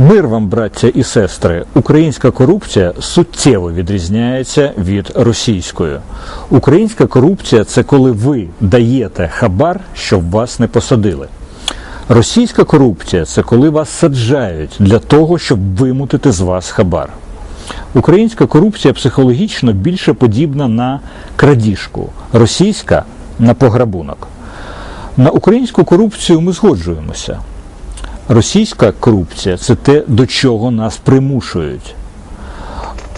Мир вам, браття і сестри, українська корупція суттєво відрізняється від російської. Українська корупція це коли ви даєте хабар, щоб вас не посадили. Російська корупція це коли вас саджають для того, щоб вимутити з вас хабар. Українська корупція психологічно більше подібна на крадіжку, російська на пограбунок. На українську корупцію ми згоджуємося. Російська корупція це те, до чого нас примушують.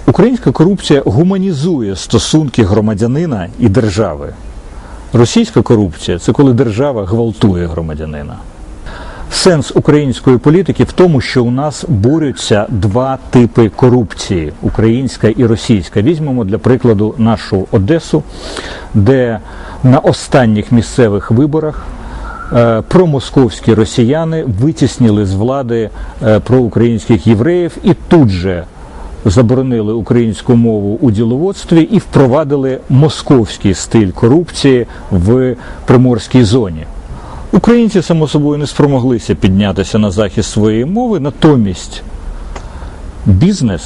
Українська корупція гуманізує стосунки громадянина і держави. Російська корупція це коли держава гвалтує громадянина. Сенс української політики в тому, що у нас борються два типи корупції українська і російська. Візьмемо для прикладу нашу Одесу, де на останніх місцевих виборах промосковські росіяни витіснили з влади е, проукраїнських євреїв і тут же заборонили українську мову у діловодстві і впровадили московський стиль корупції в приморській зоні. Українці, само собою, не спромоглися піднятися на захист своєї мови, натомість бізнес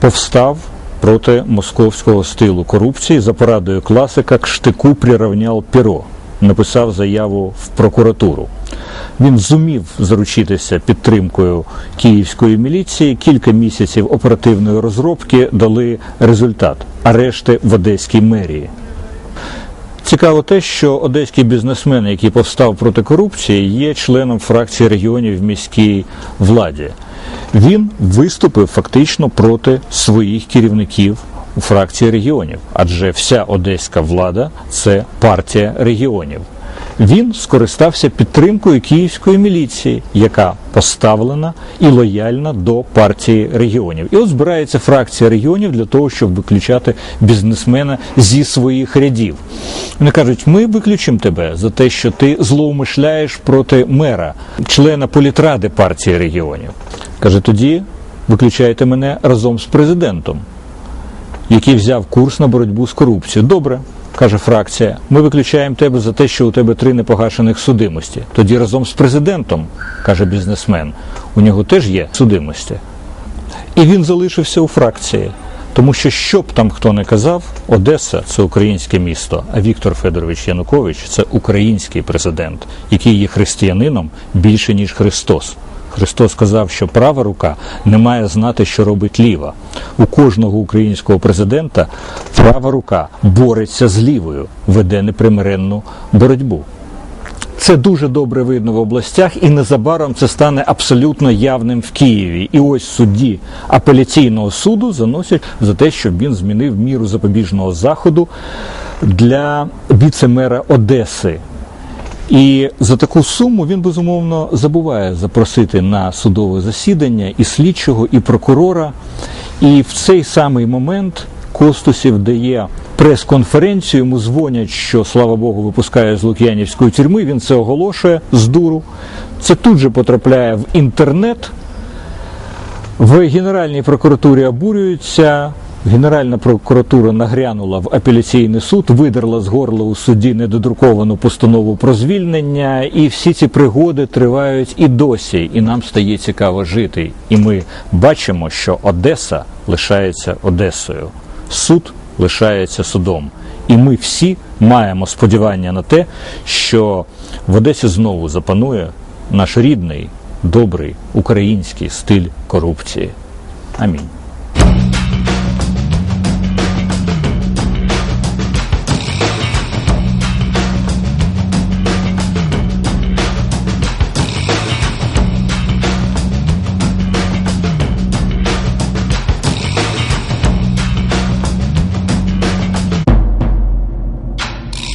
повстав проти московського стилу корупції за порадою класика к штику прирівняв перо, написав заяву в прокуратуру. Він зумів заручитися підтримкою київської міліції. Кілька місяців оперативної розробки дали результат арешти в Одеській мерії. Цікаво те, що одеський бізнесмен, який повстав проти корупції, є членом фракції регіонів в міській владі. Він виступив фактично проти своїх керівників фракції регіонів, адже вся одеська влада це партія регіонів. Він скористався підтримкою київської міліції, яка поставлена і лояльна до партії регіонів. І от збирається фракція регіонів для того, щоб виключати бізнесмена зі своїх рядів. Вони кажуть: ми виключимо тебе за те, що ти злоумишляєш проти мера, члена політради партії регіонів. Каже, тоді виключайте мене разом з президентом, який взяв курс на боротьбу з корупцією. Добре. Каже фракція, ми виключаємо тебе за те, що у тебе три непогашених судимості. Тоді разом з президентом, каже бізнесмен, у нього теж є судимості. І він залишився у фракції. Тому що, що б там хто не казав, Одеса це українське місто, а Віктор Федорович Янукович це український президент, який є християнином більше, ніж Христос. Христос сказав, що права рука не має знати, що робить ліва. У кожного українського президента права рука бореться з лівою, веде непримиренну боротьбу. Це дуже добре видно в областях, і незабаром це стане абсолютно явним в Києві. І ось судді апеляційного суду заносять за те, щоб він змінив міру запобіжного заходу для віцемера Одеси. І за таку суму він безумовно забуває запросити на судове засідання і слідчого, і прокурора. І в цей самий момент Костусів дає прес-конференцію, йому дзвонять, що слава Богу, випускає з Лук'янівської тюрми. Він це оголошує з дуру. Це тут же потрапляє в інтернет. В Генеральній прокуратурі обурюються. Генеральна прокуратура нагрянула в апеляційний суд, видерла з горла у суді недодруковану постанову про звільнення, і всі ці пригоди тривають і досі. І нам стає цікаво жити. І ми бачимо, що Одеса лишається Одесою, суд лишається судом. І ми всі маємо сподівання на те, що в Одесі знову запанує наш рідний, добрий український стиль корупції. Амінь.